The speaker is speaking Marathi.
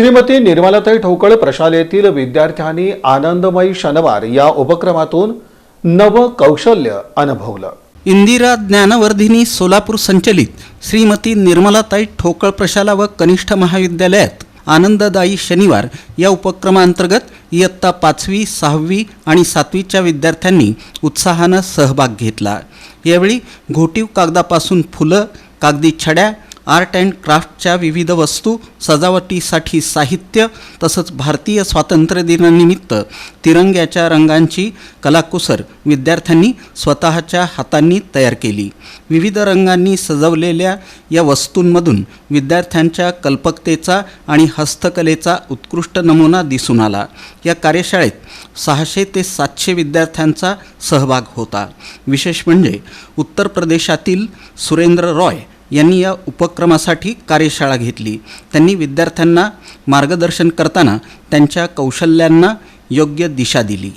श्रीमती निर्मलाताई ठोकळ प्रशालेतील विद्यार्थ्यांनी आनंदमयी शनिवार या उपक्रमातून नव कौशल्य अनुभवलं. इंदिरा ज्ञानवर्धिनी सोलापूर संचलित श्रीमती निर्मलाताई ठोकळ प्रशाला व कनिष्ठ महाविद्यालयात आनंददायी शनिवार या उपक्रमांतर्गत इयत्ता पाचवी सहावी आणि सातवीच्या विद्यार्थ्यांनी उत्साहानं सहभाग घेतला. यावेळी घोटीव कागदापासून फुलं कागदी छड्या आर्ट अँड क्राफ्टच्या विविध वस्तू सजावटीसाठी साहित्य तसंच भारतीय स्वातंत्र्यदिनानिमित्त तिरंग्याच्या रंगांची कलाकुसर विद्यार्थ्यांनी स्वतःच्या हातांनी तयार केली. विविध रंगांनी सजवलेल्या या वस्तूंमधून विद्यार्थ्यांच्या कल्पकतेचा आणि हस्तकलेचा उत्कृष्ट नमुना दिसून आला. या कार्यशाळेत सहाशे ते सातशे विद्यार्थ्यांचा सहभाग होता. विशेष म्हणजे उत्तर प्रदेशातील सुरेंद्र रॉय यांनी या उपक्रमासाठी कार्यशाळा घेतली. त्यांनी विद्यार्थ्यांना मार्गदर्शन करताना त्यांच्या कौशल्यांना योग्य दिशा दिली.